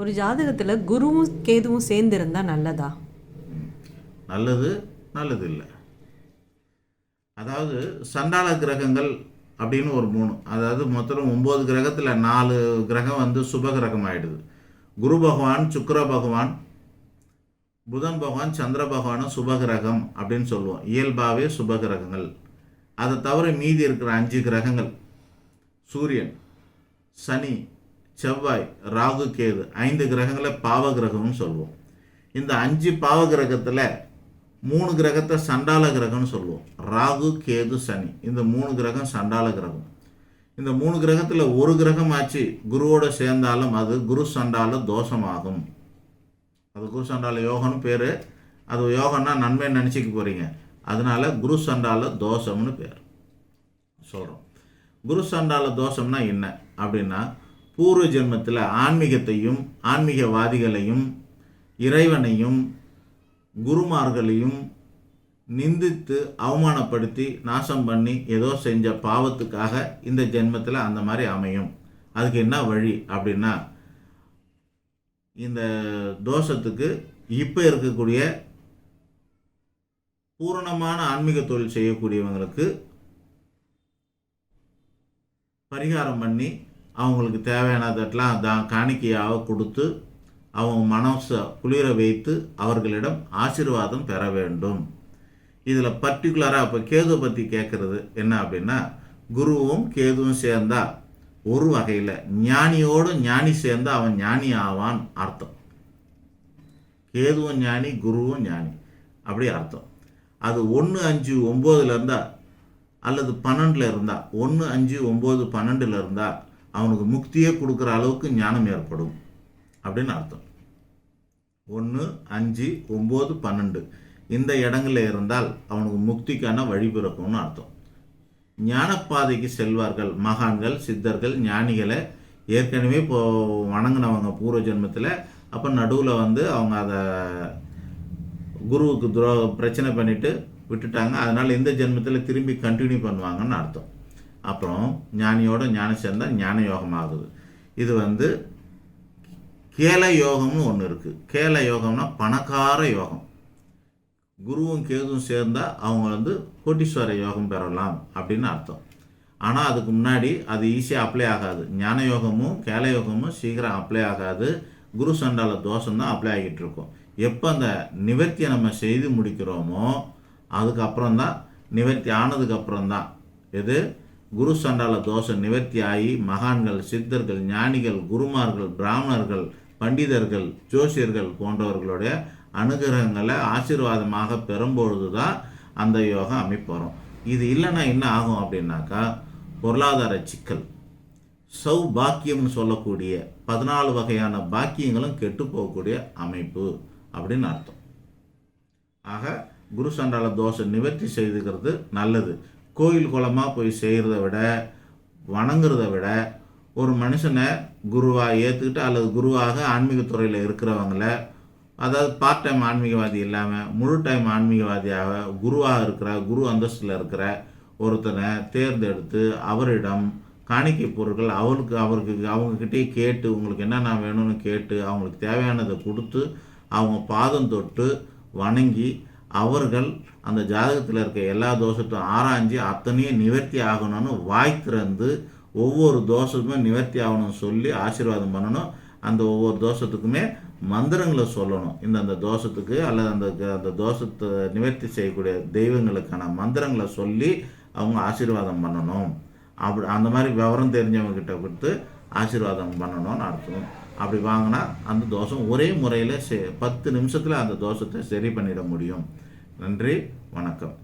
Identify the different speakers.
Speaker 1: ஒரு ஜாதகத்தில் குருவும் கேதுவும் சேர்ந்து இருந்தால் நல்லதா?
Speaker 2: நல்லது நல்லது இல்லை அதாவது சண்டாள கிரகங்கள் அப்படின்னு ஒரு மூணு. அதாவது மொத்தம் ஒம்பது கிரகத்தில் நாலு கிரகம் வந்து சுப கிரகம் ஆகிடுது குரு பகவான் சுக்கர பகவான் புதன் பகவான் சந்திர பகவானும் சுபகிரகம் அப்படின்னு சொல்லுவோம். இயல்பாகவே சுபகிரகங்கள் அதை தவிர மீதி இருக்கிற அஞ்சு கிரகங்கள். சூரியன் சனி செவ்வாய் ராகு கேது ஐந்து கிரகங்களை பாவ கிரகம்னு சொல்லுவோம் இந்த அஞ்சு பாவ கிரகத்தில் மூணு கிரகத்தை சண்டால கிரகம்னு சொல்லுவோம் ராகு கேது சனி. இந்த மூணு கிரகம் சண்டால கிரகம். இந்த மூணு கிரகத்தில் ஒரு கிரகம் ஆச்சு குருவோட சேர்ந்தாலும் அது குரு சண்டால தோஷமாகும். அது குரு சண்டால யோகம்னு பேர். அது யோகம்னா நன்மை நினச்சிக்க போகிறீங்க அதனால குரு சண்டால தோஷம்னு பேர். சொல்கிறோம் குரு சண்டால தோஷம்னா என்ன? அப்படின்னா பூர்வ ஜென்மத்தில் ஆன்மீகத்தையும் ஆன்மீகவாதிகளையும் இறைவனையும் குருமார்களையும் நிந்தித்து அவமானப்படுத்தி நாசம் பண்ணி ஏதோ செஞ்ச பாவத்துக்காக இந்த ஜென்மத்தில் அந்த மாதிரி அமையும். அதுக்கு என்ன வழி அப்படின்னா இந்த தோஷத்துக்கு இப்போ இருக்கக்கூடிய பூரணமான ஆன்மீக தொழில் செய்யக்கூடியவங்களுக்கு பரிகாரம் பண்ணி அவங்களுக்கு தேவையானதெல்லாம் தான் காணிக்கையாக கொடுத்து அவங்க மனசை குளிர வைத்து அவர்களிடம் ஆசீர்வாதம் பெற வேண்டும். இதில் பர்டிகுலராக இப்போ கேது பற்றி கேட்குறது என்ன அப்படின்னா குருவும் கேதுவும் சேர்ந்தா ஒரு வகையில் ஞானியோடு ஞானி சேர்ந்தால் அவன் ஞானி ஆவான் அர்த்தம். கேதுவும் ஞானி குருவும் ஞானி. அப்படி அர்த்தம். அது ஒன்று அஞ்சு ஒம்போதுல இருந்தால் அல்லது பன்னெண்டில் இருந்தால் ஒன்று அஞ்சு ஒம்பது பன்னெண்டில் இருந்தால் அவனுக்கு முக்தியே கொடுக்குற அளவுக்கு ஞானம் ஏற்படும் அப்படின்னு அர்த்தம். ஒன்று அஞ்சு ஒம்பது பன்னெண்டு. இந்த இடங்கள்ல இருந்தால் அவனுக்கு முக்திக்கான வழி பிறக்கும்னு அர்த்தம். ஞானப்பாதைக்கு செல்வார்கள் மகான்கள் சித்தர்கள் ஞானிகளை ஏற்கனவே இப்போ வணங்கினவங்க பூர்வ ஜென்மத்தில். அப்போ நடுவில் வந்து அவங்க அதை குருவுக்கு துரோ பிரச்சனை பண்ணிட்டு விட்டுட்டாங்க. அதனால் இந்த ஜென்மத்தில் திரும்பி கண்டினியூ பண்ணுவாங்கன்னு அர்த்தம். அப்புறம் ஞானியோட ஞானம் சேர்ந்தால் ஞான யோகம் ஆகுது இது வந்து கேல யோகம்னு ஒன்று இருக்குது கேல யோகம்னா பணக்கார யோகம். குருவும் கேதுவும் சேர்ந்தால் அவங்க வந்து கோட்டீஸ்வர யோகம் பெறலாம் அப்படின்னு அர்த்தம். ஆனால் அதுக்கு முன்னாடி அது ஈஸியாக அப்ளை ஆகாது. ஞான யோகமும் கேல யோகமும் சீக்கிரம் அப்ளை ஆகாது. குரு சண்டால தோஷம் தான் அப்ளை ஆகிட்டு இருக்கும். எப்போ அந்த நிவர்த்தியை நம்ம செய்து முடிக்கிறோமோ அதுக்கப்புறம் தான் நிவர்த்தி ஆனதுக்கப்புறம் தான் எது? குரு சண்டால தோஷம் நிவர்த்தி ஆகி மகான்கள் சித்தர்கள் ஞானிகள் குருமார்கள் பிராமணர்கள் பண்டிதர்கள் ஜோசியர்கள் போன்றவர்களுடைய அனுகிரகங்களை ஆசீர்வாதமாக பெறும்பொழுது தான் அந்த யோகம் அமைப்பு வரும் இது இல்லைன்னா என்ன ஆகும் அப்படின்னாக்கா பொருளாதார சிக்கல். சௌபாக்கியம்னு சொல்லக்கூடிய பதினாலு வகையான பாக்கியங்களும் கெட்டு போகக்கூடிய அமைப்பு அப்படின்னு அர்த்தம். ஆக குரு சண்டால தோஷம் நிவர்த்தி செய்துக்கிறது நல்லது. கோயில் குளமாக போய் செய்கிறத விட வணங்குறத விட ஒரு மனுஷனை குருவாக ஏற்றுக்கிட்டு அல்லது குருவாக ஆன்மீகத்துறையில் இருக்கிறவங்கள அதாவது பார்ட் டைம் ஆன்மீகவாதி இல்லாமல் முழு டைம் ஆன்மீகவாதியாக குருவாக இருக்கிற குரு அந்தஸ்தில் இருக்கிற ஒருத்தனை தேர்ந்தெடுத்து அவரிடம் காணிக்கை பொருட்கள் அவருக்கு அவருக்கு அவங்கக்கிட்டே கேட்டு உங்களுக்கு என்னென்ன வேணும்னு கேட்டு அவங்களுக்கு தேவையானதை கொடுத்து அவங்க பாதம் தொட்டு வணங்கி அவர்கள் அந்த ஜாதகத்தில் இருக்க எல்லா தோஷத்தையும் ஆராய்ஞ்சு அத்தனையும் நிவர்த்தி ஆகணும்னு வாய் திறந்து ஒவ்வொரு தோஷத்துமே நிவர்த்தி ஆகணும்னு சொல்லி ஆசீர்வாதம் பண்ணணும். அந்த ஒவ்வொரு தோஷத்துக்குமே மந்திரங்களை சொல்லணும். இந்த அந்த தோஷத்துக்கு அல்லது அந்த அந்த தோஷத்தை நிவர்த்தி செய்யக்கூடிய தெய்வங்களுக்கான மந்திரங்களை சொல்லி அவங்க ஆசீர்வாதம் பண்ணணும். அப்படி அந்த மாதிரி விவரம் தெரிஞ்சவங்க கிட்ட கொடுத்து ஆசீர்வாதம் பண்ணணும்னு அர்த்தம். அப்படி வாங்கினா அந்த தோஷம் ஒரே முறையில் பத்து நிமிஷத்தில் அந்த தோஷத்தை சரி பண்ணிட முடியும். நன்றி வணக்கம்.